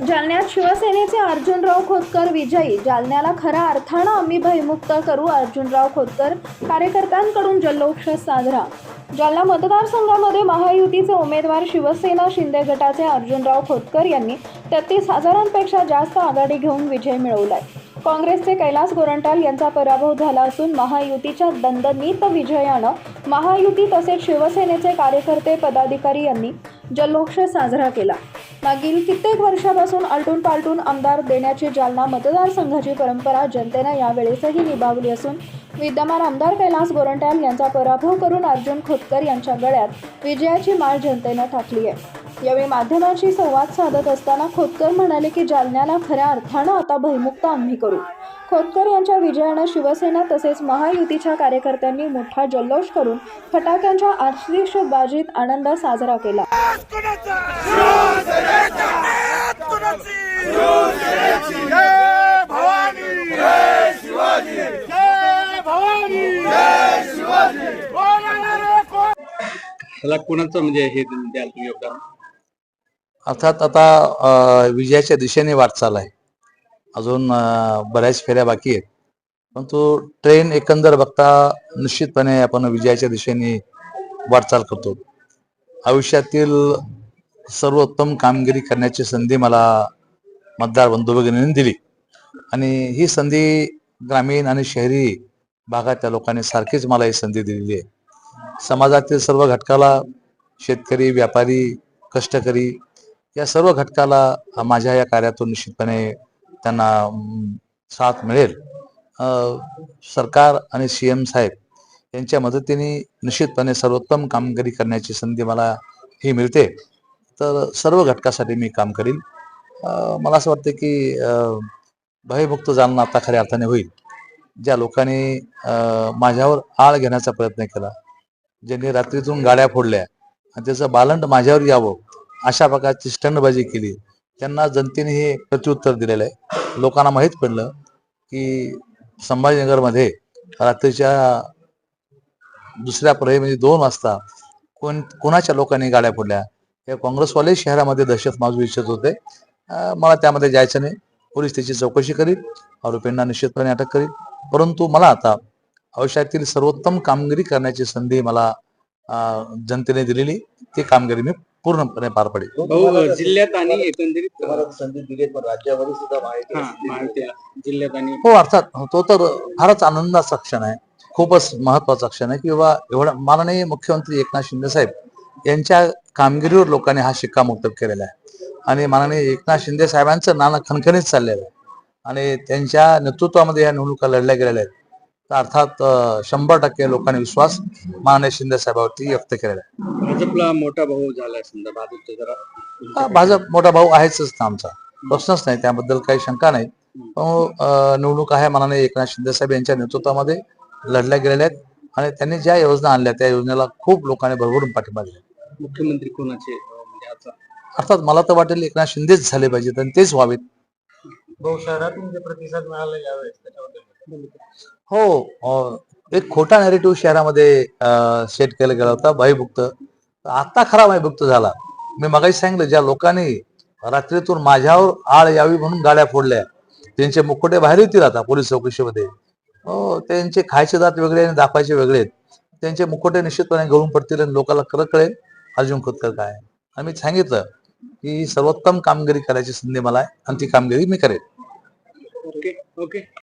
जालन्यात शिवसेनेचे अर्जुनराव खोतकर विजयी. जालन्याला खऱ्या अर्थानं आम्ही भयमुक्त करू अर्जुनराव खोतकर कार्यकर्त्यांकडून जल्लोष साजरा जालना मतदारसंघामध्ये महायुतीचे उमेदवार शिवसेना शिंदे गटाचे अर्जुनराव खोतकर यांनी तेहतीस हजारांपेक्षा जास्त आघाडी घेऊन विजय मिळवलाय. काँग्रेसचे कैलास गोरंटाल यांचा पराभव झाला असून महायुतीच्या दंडनीत विजयानं महायुती तसेच शिवसेनेचे कार्यकर्ते पदाधिकारी यांनी जल्लोष साजरा केला. मागील कित्येक वर्षापासून आलटून पालटून आमदार देण्याची जालना मतदारसंघाची परंपरा जनतेनं यावेळेसही निभावली असून विद्यमान आमदार कैलास गोरंट्याल यांचा पराभव करून अर्जुन खोतकर यांच्या गळ्यात विजयाची माळ जनतेनं टाकली आहे. यावेळी माध्यमांशी संवाद साधत असताना खोतकर म्हणाले की जालन्याला खऱ्या अर्थानं आता भयमुक्त आम्ही करू. खोतकर यांच्या विजयानं शिवसेना तसेच महायुतीच्या कार्यकर्त्यांनी मोठा जल्लोष करून फटाक्यांच्या आतिषबाजीत आनंद साजरा केला. जय भवानी जय शिवाजी जय भवानी जय शिवाजी त्याला कोणाचं म्हणजे हे द्याल तुम्ही योगदान? अर्थात आता विजयाच्या दिशेने वाटचाल आहे. अजून बऱ्याच फेऱ्या बाकी आहेत. परंतु ट्रेन एकंदर बघता निश्चितपणे आपण विजयाच्या दिशेने वाटचाल करतो. आयुष्यातील सर्वोत्तम कामगिरी करण्याची संधी मला मतदार बंधू भगिनींनी दिली. आणि ही संधी ग्रामीण आणि शहरी भागातल्या लोकांनी सारखीच मला ही संधी दिलेली आहे. समाजातील सर्व घटकाला शेतकरी व्यापारी कष्टकरी या सर्व घटकाला माझ्या या कार्यातून निश्चितपणे त्यांना साथ मिळेल. सरकार आणि सी एम साहेब यांच्या मदतीने निश्चितपणे सर्वोत्तम कामगिरी करण्याची संधी मला ही मिळते. तर सर्व घटकासाठी मी काम करील मला असं वाटतं की भयमुक्त जालना आता खऱ्या अर्थाने होईल. ज्या लोकांनी माझ्यावर आळ घेण्याचा प्रयत्न केला ज्यांनी रात्रीतून गाड्या फोडल्या आणि त्याचं बालंड माझ्यावर यावं अशा प्रकारची स्टंडबाजी केली त्यांना जनतेने हे प्रत्युत्तर दिलेलं आहे. लोकांना माहीत पडलं की संभाजीनगरमध्ये रात्रीच्या दुसऱ्या प्रहे म्हणजे दोन वाजता कोण कोणाच्या लोकांनी गाड्या फोडल्या? हे काँग्रेसवाले शहरामध्ये दहशत माजू इच्छित होते. मला त्यामध्ये जायचं नाही. पोलीस त्याची चौकशी करील आरोपींना निश्चितपणे अटक करील परंतु मला आता आयुष्यातील सर्वोत्तम कामगिरी करण्याची संधी मला जनतेने दिलेली ती कामगिरी मी पूर्णपणे पार पडेल. भाऊ जिल्ह्यात आणि एकंदरीत तुम्हाला संधी दिली पण राज्यामध्ये सुद्धा माहिती हा, माहिती आहे. जिल्ह्यात आणि हो अर्थात तो तर फारच आनंदाचा क्षण आहे. खूपच महत्त्वाचा क्षण आहे की बाबा एवढा माननीय मुख्यमंत्री एकनाथ शिंदे साहेब यांच्या कामगिरीवर लोकांनी हा शिक्कामोर्तब केलेला आहे. आणि माननीय एकनाथ शिंदे साहेबांचं नाणं खणखणीत चाललेलं आहे. आणि त्यांच्या नेतृत्वामध्ये या निवडणुका लढल्या गेलेल्या आहेत. अर्थात शंभर टक्के लोकांनी विश्वास माननीय शिंदे साहेबांवरती व्यक्त केलेला आहे. भाजपला मोठा भाऊ झाला जरा भाजप मोठा भाऊ आहेच ना आमचा. प्रश्नच नाही त्याबद्दल काही शंका नाही. पण निवडणूक आहे माननीय एकनाथ शिंदे साहेब यांच्या नेतृत्वामध्ये लढल्या गेलेल्या आहेत आणि त्यांनी ज्या योजना आणल्या त्या योजनेला खूप लोकांनी भरभरून पाठिंबा दिला मुख्यमंत्री कोणाचे म्हणजे आता? अर्थात मला तर वाटेल एकनाथ शिंदेच झाले पाहिजेत आणि तेच व्हावेत. भाऊ शहरातून जे प्रतिसाद मिळाला यावेळेस त्याच्याबद्दल. हो एक खोटा नॅरेटिव्ह शहरामध्ये सेट केला गेला होता भयमुक्त आता खरा भयमुक्त झाला. मी मगाशी सांगितलं ज्या लोकांनी रात्रीतून माझ्यावर आळ यावी म्हणून गाड्या फोडल्या त्यांचे मुखोटे बाहेर येतील आता पोलीस चौकशीमध्ये. हो त्यांचे खायचे दात वेगळे आणि दाखवायचे वेगळे आहेत. त्यांचे मुखोटे निश्चितपणे गळून पडतील आणि लोकांना खरं कळेल अर्जुन खोतकर काय आम्ही आणि मी सांगितलं की सर्वोत्तम कामगिरी करायची संधी मला आहे आणि ती कामगिरी मी करेन. Okay okay.